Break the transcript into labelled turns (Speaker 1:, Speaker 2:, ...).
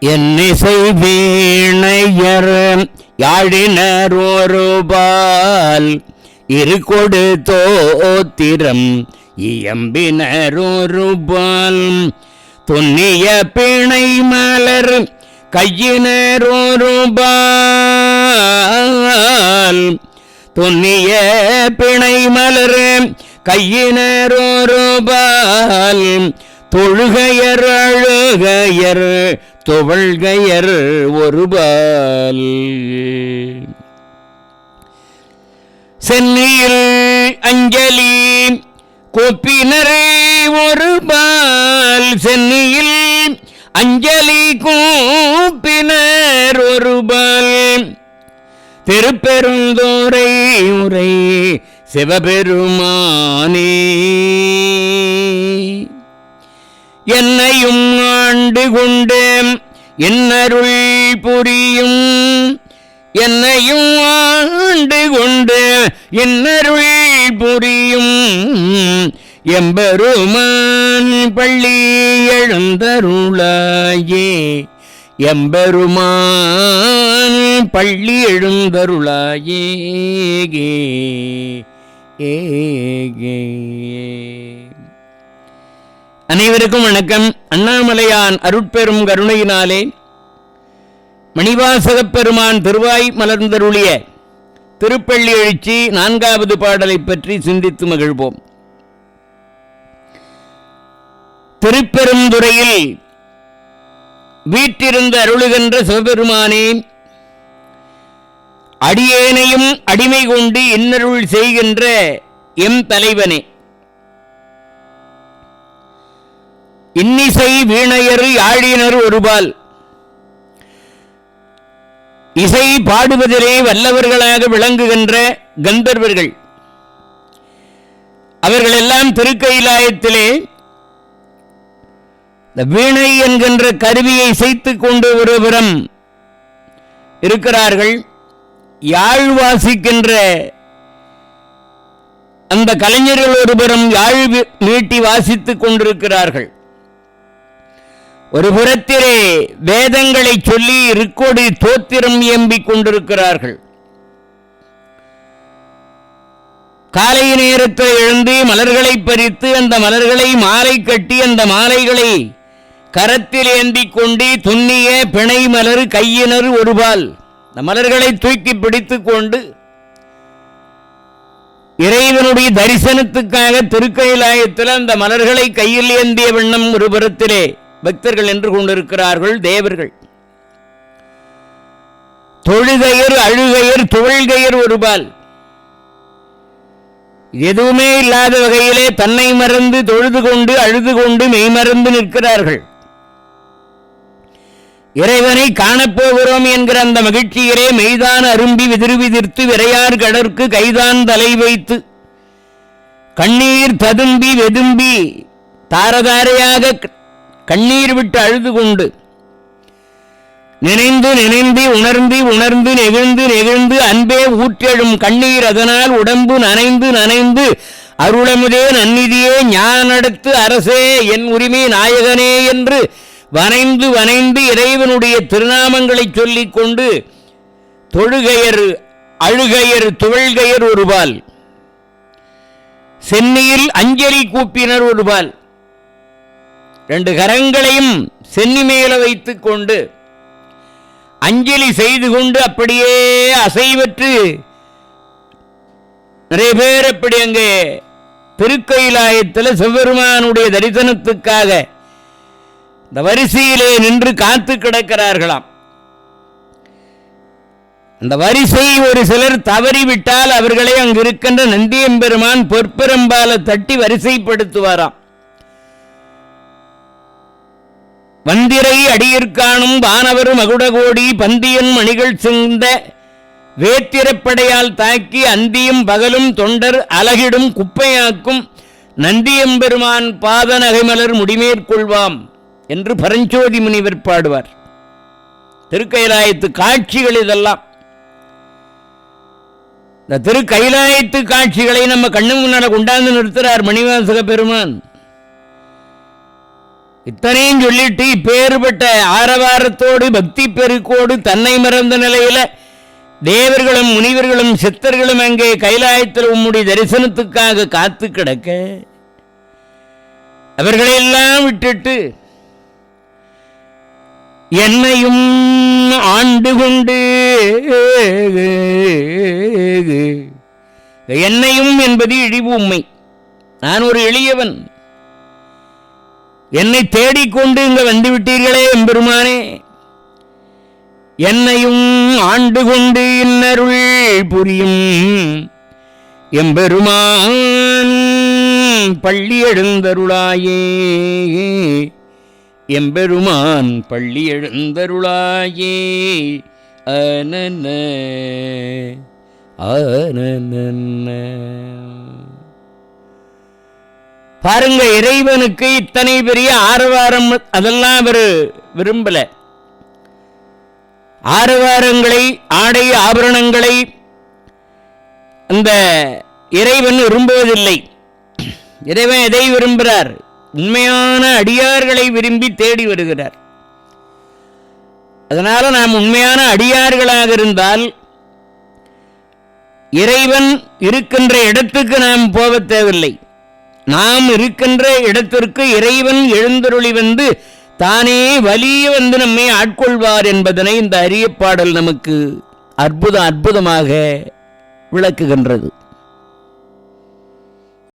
Speaker 1: என்னிசை வீணையர் யாழினர் ஒருபால் இரு கொடு தோத்திரம் இயம்பினர் ஒருபால். துண்ணிய பிணை மலர் கையினர் ஒருபால். துண்ணிய பிணை மலர் கையினர் ஒருபால். தொழுகையர் அழுகையர் துவள்கையர் ஒருபால். சென்னையில் அஞ்சலி கூப்பினரே ஒருபால். சென்னையில் அஞ்சலி கூப்பினர் ஒருபால். திருப்பெருந்தோரை உரை சிவபெருமானே. என்னையும் ஆண்டு கொண்டு என்னருள் புரியும். என்னையும் ஆண்டு கொண்டு என்னருள் புரியும். எம்பெருமான் பள்ளி எழுந்தருளாயே. எம்பெருமான் பள்ளி எழுந்தருளாயே. ஏகே. அனைவருக்கும் வணக்கம். அண்ணாமலையான் அருட்பெரும் கருணையினாலே மணிவாசகப் பெருமான் திருவாய் மலர்ந்தருளிய திருப்பள்ளி எழுச்சி நான்காவது பாடலை பற்றி சிந்தித்து மகிழ்வோம். திருப்பெருந்துறையில் வீட்டிருந்து அருளுகின்ற சிவபெருமானே அடியேனையும் அடிமை கொண்டு இன்னருள் செய்கின்ற எம் தலைவனே. இன்னிசை வீணையர் யாழினர் ஒருபால். இசை பாடுவதிலே வல்லவர்களாக விளங்குகின்ற கந்தர்வர்கள். அவர்களெல்லாம் திருக்கைலாயத்திலே இந்த வீணை என்கின்ற கருவியை இசைத்துக் கொண்டு ஒருபுறம் இருக்கிறார்கள். யாழ் வாசிக்கின்ற அந்த கலைஞர்கள் ஒருபுறம் யாழ் நீட்டி வாசித்துக் கொண்டிருக்கிறார்கள். ஒரு புறத்திலே வேதங்களை சொல்லி ரிக்கோடி தோத்திரம் இயம்பிக் கொண்டிருக்கிறார்கள். காலை நேரத்தில் எழுந்து மலர்களை பறித்து அந்த மலர்களை மாலை கட்டி அந்த மாலைகளை கரத்தில் ஏந்திக் கொண்டு துண்ணிய பிணை மலர் கையினர் ஒருபால் இந்த மலர்களை தூக்கி பிடித்து கொண்டு இறைவனுடைய தரிசனத்துக்காக திருக்கைலாயத்தில் அந்த மலர்களை கையில் ஏந்திய வண்ணம் ஒரு புறத்திலே பக்தர்கள் என்று கொண்டிருக்கிறார்கள் தேவர்கள். தொழுகையர் அழுகையர் துவள்கையர் ஒருபால். எதுவுமே இல்லாத வகையிலே தன்னை மறந்து தொழுது கொண்டு அழுது கொண்டு மெய்மறந்து நிற்கிறார்கள். இறைவனை காணப்போகிறோம் என்கிற அந்த மகிழ்ச்சியிலே மெய்தான் அரும்பி விதிர்விதிர்த்து விரையார் கடற்கு கைதான் தலை வைத்து கண்ணீர் ததும்பி வெதும்பி தாரதாரையாக கண்ணீர் விட்டு அழுது கொண்டு. நினைந்து நினைந்து உணர்ந்து உணர்ந்து நெகிழ்ந்து நெகிழ்ந்து அன்பே ஊற்றெழும் கண்ணீர் அதனால் உடம்பு நனைந்து நனைந்து அருளமுதே நன்னிதியே ஞானடத்து அரசே என் உரிமை நாயகனே என்று வனைந்து வனைந்து இறைவனுடைய திருநாமங்களைச் சொல்லிக் கொண்டு தொழுகையர் அழுகையர் துவள்கையர் ஒருபால். சென்னையில் அஞ்சலி கூப்பினர் ஒருபால். ரெண்டு கரங்களையும் சென்னி மேல கொண்டு அஞ்சலி செய்து கொண்டு அப்படியே அசைவற்று நிறைய பேர் அப்படி அங்கே திருக்கயிலாயத்தில் சிவபெருமானுடைய தரிசனத்துக்காக இந்த வரிசையிலே நின்று காத்து கிடக்கிறார்களாம். அந்த வரிசை ஒரு சிலர் தவறிவிட்டால் அவர்களை அங்கு இருக்கின்ற நந்தியம்பெருமான் பொற்பெரும்பால தட்டி வரிசைப்படுத்துவாராம். வந்திரை அடியிற்காணும் வானவர் மகுடகோடி பந்தியன் மணிகள் சிந்த வேத்திரப்படையால் தாக்கி அந்தியும் பகலும் தொண்டர் அலகிடும் குப்பையாக்கும் நந்தியம்பெருமான் பாத நகைமலர் முடிமேற்கொள்வாம் என்று பரஞ்சோதி முனிவர் பாடுவார். திருக்கைலாயத்து காட்சிகள் இதெல்லாம். இந்த திருக்கைலாயத்து காட்சிகளை நம்ம கண்ணு முன்னால் கொண்டாந்து நிறுத்துறார் மணிவாசக பெருமான். இத்தனையும் சொல்லிட்டு இப்பேறுபட்ட ஆரவாரத்தோடு பக்தி பெருக்கோடு தன்னை மறந்த நிலையில தேவர்களும் முனிவர்களும் சித்தர்களும் அங்கே கைலாயத்தில் உம்முடைய தரிசனத்துக்காக காத்து கிடக்க அவர்களையெல்லாம் விட்டுட்டு என்னையும் ஆண்டு கொண்டு என்னையும் என்பது இழிவு உண்மை. நான் ஒரு எளியவன். என்னை தேடிக்கொண்டு இங்க வந்துவிட்டீர்களே எம்பெருமானே. என்னையும் ஆண்டு கொண்டு இன்னருள் புரியும் எம்பெருமான் பள்ளி எழுந்தருளாயே. எம்பெருமான் பள்ளி எழுந்தருளாயே. அனன அனன பாருங்க இறைவனுக்கு இத்தனை பெரிய ஆரவாரம் அதெல்லாம் அவர் விரும்பல. ஆரவாரங்களை ஆடை ஆபரணங்களை அந்த இறைவன் விரும்புவதில்லை. இறைவன் எதை விரும்புகிறார்? உண்மையான அடியார்களை விரும்பி தேடி வருகிறார். அதனால நாம் உண்மையான அடியார்களாக இருந்தால் இறைவன் இருக்கின்ற இடத்துக்கு நாம் போக தேவையில்லை. நாம் இருக்கின்ற இடத்திற்கு இறைவன் எழுந்தருளி வந்து தானே வலிய வந்து நம்மை ஆட்கொள்வார் என்பதனை இந்த அரிய பாடல் நமக்கு அற்புத அற்புதமாக விளக்குகின்றது.